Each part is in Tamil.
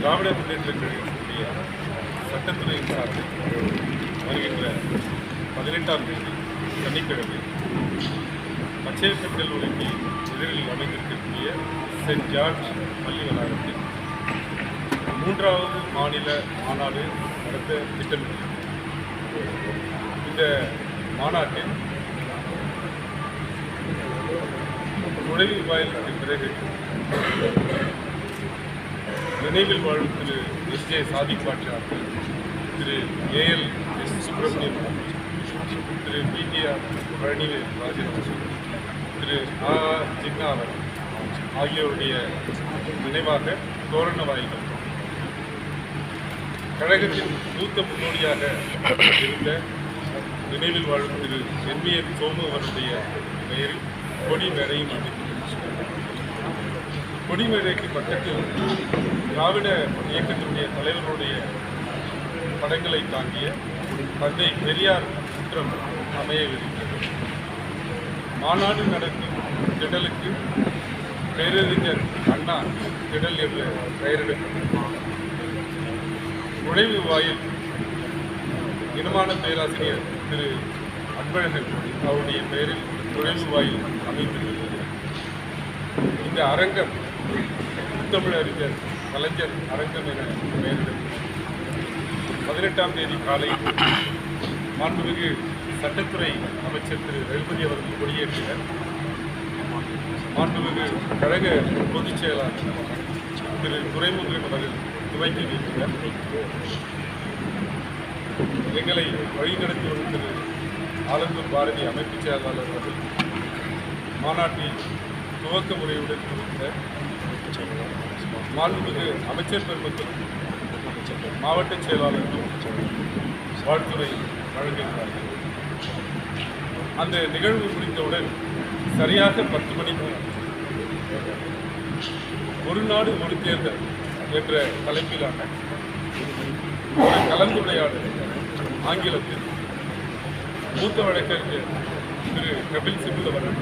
திராவிட முன்னேற்ற கழகத்தினுடைய சட்டத்துறை சார்பில் வருகின்ற பதினெட்டாம் தேதி சனிக்கிழமை பச்சையப்பட்டல் உலகி எதிரில் அமைந்திருக்கக்கூடிய சென்ட் ஜார்ஜ் பள்ளி வளாகத்தில் மூன்றாவது மாநில மாநாடு நடத்த திட்டமிட்டுள்ளது. இந்த மாநாட்டில் நுழைவு வாயிலுக்கு பிறகு நினைவில் வாழும் Thiru S J Sadiq Batcha Thiru AL S Subramaniam Thiru PTR Palanivel Rajan Thiru ஆ ஜின்னா ஆகியோருடைய நினைவாக தோரண வாயிலும் கழகத்தின் மூத்த முன்னோடியாக இருந்த நினைவில் வாழும் திரு என் ஏ சோமு அவருடைய பெயரில் கொடி மேடையும் அமைத்திருக்கிறார் கொடிமேடைக்கு பக்கத்தில் திராவிட இயக்கத்தினுடைய தலைவருடைய படங்களை தாங்கிய தந்தை பெரியார் சித்திரம் அமையவிருக்கிறது. மாநாடு நடக்கும் திடலுக்கு பேரறிஞர் அண்ணா திடல் என்ற பெயரிடப்பட்டிருக்கிறார். நுழைவு வாயில் இனமான பேராசிரியர் திரு அன்பழகன் அவருடைய பெயரில் நுழைவு வாயில் அமைந்திருக்கிறது. இந்த அரங்கம் முத்தமிழறிஞர் கலைஞர் அரங்கம் என பதினெட்டாம் தேதி காலை மாண்புமிகு சட்டத்துறை அமைச்சர் திரு ரகுபதி அவர்கள் கொடியேற்றினர் மாண்புமிகு கழக பொதுச் செயலாளர் திரு துரைமுருகன் அவர்கள் துவக்கி வைக்கிறார் எங்களை வழிநடத்தி வரும் திரு ஆலந்தூர் பாரதி அமைப்பு செயலாளர் அவர்கள் மாநாட்டில் துவக்க முறையுடன் இருந்த மாண்புமிகு அமைச்சர் பெருமக்கள் மாவட்ட செயலாளர்கள் வாழ்த்துறை வழங்குகிறார்கள். அந்த நிகழ்வு முடிந்தவுடன் சரியாக பத்து மணிக்கு ஒரு நாடு ஒரு தேர்தல் என்ற தலைப்பிலான ஒரு கலந்துரையாடல் ஆங்கிலத்தில் மூத்த வழக்கறிஞர் திரு கபில் சிபுல் அவர்கள்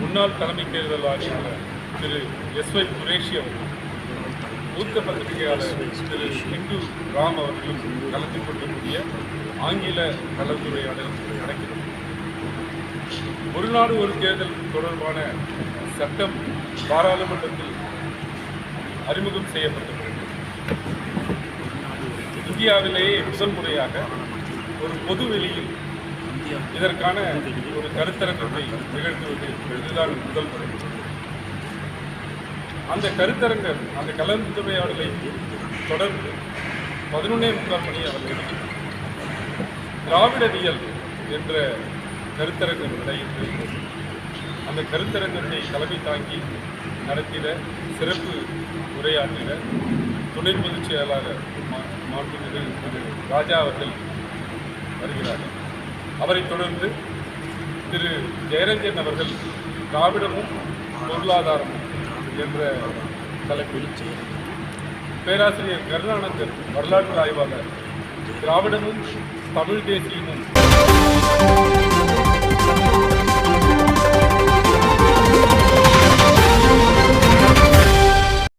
முன்னாள் தலைமை தேர்தல் ஆணையர் திரு எஸ் ஒய் குரேஷி அவர்கள் மூத்த பத்திரிகையாளர் திரு இந்து ராம் அவர்களும் கலந்து கொள்ளக்கூடிய ஆங்கில கலந்துரையாடல் நடக்கிறது. ஒரு நாடு ஒரு தேர்தல் தொடர்பான சட்டம் பாராளுமன்றத்தில் அறிமுகம் செய்யப்பட்டுள்ளது இந்தியாவிலேயே முதல் முறையாக ஒரு பொது வெளியில் இதற்கான ஒரு கருத்தரங்கத்தை நிகழ்த்துவது இதுதான் முதல் முறை. அந்த கருத்தரங்கர் அந்த கலந்துரையாடலை தொடர்ந்து பதினொன்னே முக்கால் மணி அவர்கள் திராவிடவியல் என்ற கருத்தரங்கம் நடைபெற்று அந்த கருத்தரங்கத்தை தலைமை தாங்கி நடத்திட சிறப்பு உரையாற்றிட துணை பொதுச் செயலாளர் மா- மாண்புமிகு திரு ராஜா அவர்கள் வருகிறார்கள். அவரைத் தொடர்ந்து திரு ஜெயரஞ்சன் அவர்கள் திராவிடமும் பொருளாதாரமும் என்ற தலைப்பில் பேராசிரியர் கருணானந்தன் வரலாற்று ஆய்வாளர் திராவிடமும் தமிழ் தேசியமும்